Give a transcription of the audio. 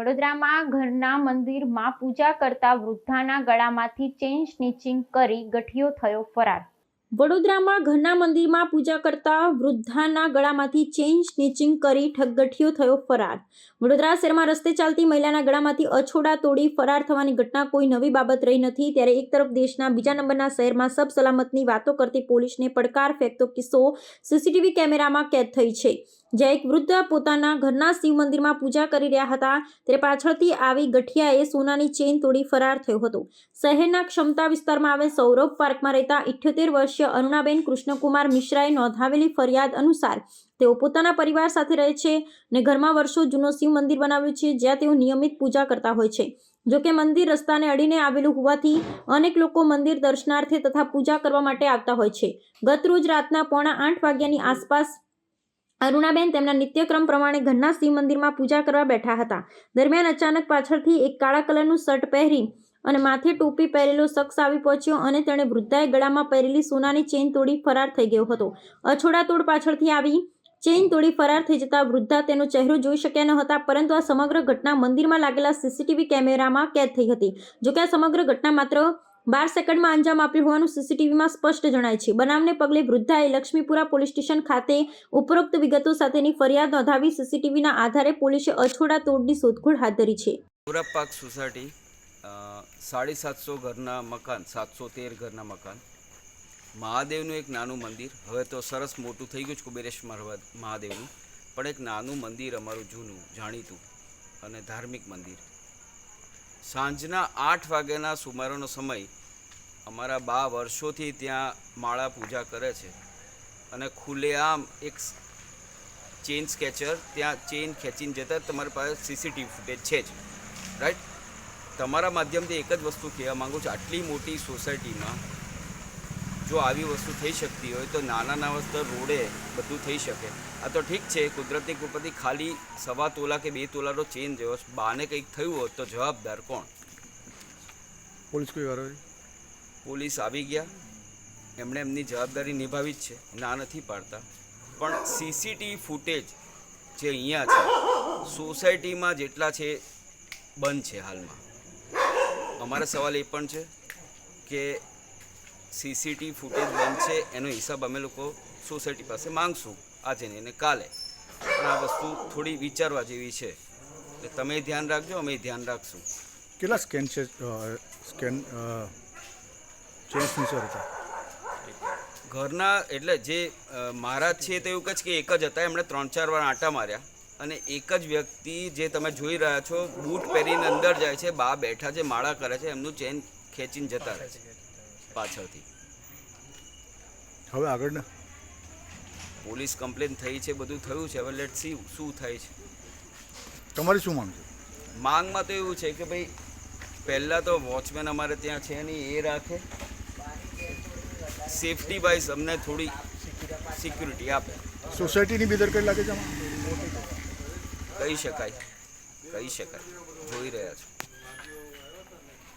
વડોદરામાં ઘરના મંદિરમાં પૂજા કરતા વૃદ્ધાના ગળામાંથી ચેઇન સ્નિચિંગ કરી ગઠિયો થયો ફરાર. વડોદરામાં ઘરના મંદિરમાં પૂજા કરતા વૃદ્ધાના ગળામાંથી ચેઇન સ્નિચિંગ કરી ઠગગઠિયો થયો ફરાર. વડોદરા શહેરમાં રસ્તે ચાલતી મહિલાના ગળામાંથી અછોડા તોડી ફરાર થવાની ઘટના કોઈ નવી બાબત રહી નથી. ત્યારે એક તરફ દેશના બીજા નંબરના શહેરમાં સબ સલામતની વાતો કરતી પોલીસને પડકાર ફેંકતો કિસ્સો સીસીટીવી કેમેરામાં કેદ થઈ છે. જ્યાં એક વૃદ્ધ પોતાના ઘરના શિવ મંદિરમાં પૂજા કરી રહ્યા હતા, ત્યારે પાછળથી આવી ગઠિયાએ સોનાની ચેઇન તોડી ફરાર થયો હતો. શહેરના ક્ષમતા વિસ્તારમાં આવેલ સૌરભ પાર્કમાં રહેતા ઇઠ્યોતેર વર્ષીય અરુણાબેન કૃષ્ણકુમાર મિશ્રાએ નોંધાવેલી ફરિયાદ અનુસાર, તેઓ પોતાના પરિવાર સાથે રહે છે અને ઘરમાં વર્ષો જૂનો શિવ મંદિર બનાવ્યું છે, જ્યાં તેઓ નિયમિત પૂજા કરતા હોય છે. જોકે મંદિર રસ્તાને અડીને આવેલું હોવાથી અનેક લોકો મંદિર દર્શનાર્થે તથા પૂજા કરવા માટે આવતા હોય છે. ગત રોજ રાતના પોણા આઠ વાગ્યાની આસપાસ અરુણાબેન તેમના નિત્યક્રમ પ્રમાણે ઘરના શિવ મંદિરમાં પૂજા કરવા બેઠા હતા. દરમિયાન અચાનક પાછળથી એક કાળા કલરનું શર્ટ પહેરી અને માથે ટોપી પહેરેલો શખ્સ આવી પહોંચ્યો અને તેણે વૃદ્ધાએ ગળામાં પહેરેલી સોનાની ચેઇન તોડી ફરાર થઈ ગયો હતો. અછોડા તોડ પાછળથી આવી ચેઇન તોડી ફરાર થઈ જતા વૃદ્ધા તેનો ચહેરો જોઈ શક્યા ન હતા, પરંતુ આ સમગ્ર ઘટના મંદિરમાં લાગેલા સીસીટીવી કેમેરામાં કેદ થઈ હતી. જોકે આ સમગ્ર ઘટના માત્ર બાર સેકન્ડમાં અંજામ આપ્યું હોવાનું સીસીટીવીમાં સ્પષ્ટ જણાય છે. બનાવને પગલે વૃદ્ધાએ લક્ષ્મીપુરા પોલીસ સ્ટેશન ખાતે ઉપરોક્ત વિગતો સાથેની ફરિયાદ નોંધાવી સીસીટીવીના આધારે પોલીસે અછોડા તોડની શોધખોળ હાથ ધરી છે. પૂરબ પાક સોસાયટી સાડી સાતસો ઘરના મકાન, સાતસો તેર ઘરના મકાન. મહાદેવનું એક નાનું મંદિર. હવે તો સરસ મોટું થઈ ગયું છે કુબેરેશ્વર મહાદેવનું. પણ એક નાનું મંદિર અમારું જૂનું, જાણીતું અને ધાર્મિક મંદિર. સાંજના આઠ વાગ્યાના સુમારોનો સમય અમારા બા વર્ષોથી ત્યાં માળા પૂજા કરે છે અને ખુલ્લેઆમ એક ચેઇન સ્કેચર, ત્યાં ચેઇન ખેંચીને જતા તમારી પાસે સીસીટીવી ફૂટેજ છે જ. રાઈટ? તમારા માધ્યમથી એક જ વસ્તુ કહેવા માગું છું, આટલી મોટી સોસાયટીમાં જો આવી વસ્તુ થઈ શકતી હોય તો નાના નાના સ્તર રોડે બધું થઈ શકે. આ તો ઠીક છે કુદરતની કૃપાથી ખાલી સવા તોલા કે બે તોલાનો ચેન જેવો. બાને કંઈક થયું હોત તો જવાબદાર કોણ? પોલીસ કોઈ વાર પોલીસ આવી ગયા. એમણે એમની જવાબદારી નિભાવી જ છે. ના નથી પાડતા. પણ સીસીટીવી ફૂટેજ જે અહીંયા છે સોસાયટીમાં જેટલા છે બંધ છે હાલમાં. અમારો સવાલ એ પણ છે કે સીસીટીવી ફૂટેજ બંધ છે એનો હિસાબ અમે લોકો સોસાયટી પાસે માંગશું આજે નહીં અને કાલે. પણ આ વસ્તુ થોડી વિચારવા જેવી છે. એટલે તમે ધ્યાન રાખજો અમે ધ્યાન રાખશું. કેટલા સ્કેન છે સ્કેન ચેન્જ ફીચર હતા ઘરના એટલે જે મારા મહારાજ છે તે એવું કહે છે કે એક જ હતા એમણે ત્રણ ચાર વાર આંટા માર્યા. અને એક જ વ્યક્તિ જે તમે જોઈ રહ્યા છો બૂટ પહેરીને અંદર જાય છે બા બેઠા છે માળા કરે છે એમનું ચેન ખેંચીને જતા રહે છે. પાછળથી. હવે આગળના પોલીસ કમ્પ્લેન થઈ છે બધું થયું છે. હવે લેટ સી શું થાય છે. તમારી શું માંગ છે? માંગમાં તો એવું છે કે ભાઈ પહેલાં તો વોચમેન અમારે ત્યાં છે નહીં એ રાખે. સેફટી વાઇઝ અમને થોડી સિક્યુરિટી આપે. સોસાયટીની બેદરકારી લાગે છે કહી શકાય. કહી શકાય. જોઈ રહ્યા છો.